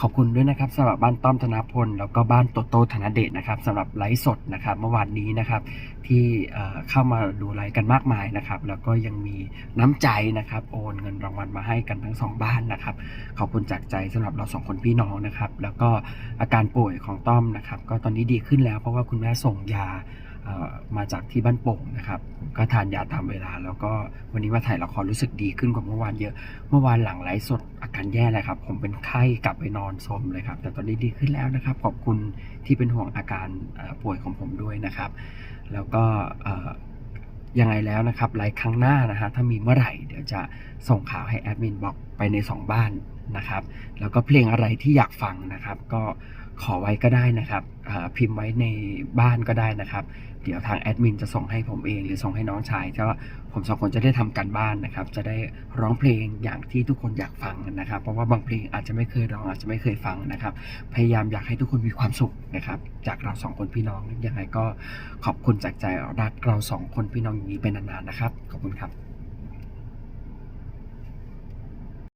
ขอบคุณด้วยนะครับสำหรับบ้านต้อมธนพล แล้วก็บ้านโตโต้ธนเดชนะครับสำหรับไลฟ์สดนะครับเมื่อวานนี้นะครับที่เข้ามาดูไลฟ์กันมากมายนะครับ แล้วก็ยังมีน้ำใจนะครับ โอนเงินรางวัลมาให้กันทั้งสองบ้านนะครับ ขอบคุณจากใจสำหรับเราสองคนพี่น้องนะครับ แล้วก็อาการป่วยของต้อมนะครับ ก็ตอนนี้ดีขึ้นแล้วเพราะว่าคุณแม่ส่งยา มาจากที่บ้านโป่งนะครับก็ทานยาตามเวลา แล้วก็วันนี้มาถ่ายละครรู้สึกดีขึ้นกว่าเมื่อวานเยอะ เมื่อวานหลังไลฟ์สดอาการแย่เลยครับ ผมเป็นไข้กลับไปนอนสมเลยครับ แต่ตอนนี้ดีขึ้นแล้วนะครับ ขอบคุณที่เป็นห่วงอาการป่วยของผมด้วยนะครับ แล้วก็ยังไงแล้วนะครับไลฟ์ครั้งหน้านะฮะถ้ามีเมื่อไหร่ ดี๋ยวจะส่งข่าวให้แอดมินบอกไปในสองบ้านนะครับ แล้วก็เพลงอะไรที่อยากฟังนะครับ ก็ขอไว้ก็ได้นะครับพิมพ์ไว้ในบ้านก็ได้นะครับ เดี๋ยวทางแอดมินจะส่งให้ผมเองหรือส่งให้น้องชายก็ผมสองคนจะได้ทำการบ้านนะครับ จะได้ร้องเพลงอย่างที่ทุกคนอยากฟังนะครับ เพราะว่าบางเพลงอาจจะไม่เคยร้องอาจจะไม่เคยฟังนะครับ พยายามอยากให้ทุกคนมีความสุขนะครับ จากเราสองคนพี่น้องยังไงก็ขอบคุณจากใจรักเราสองคนพี่น้องอย่างนี้เป็นนานๆนะครับ ขอบคุณครับ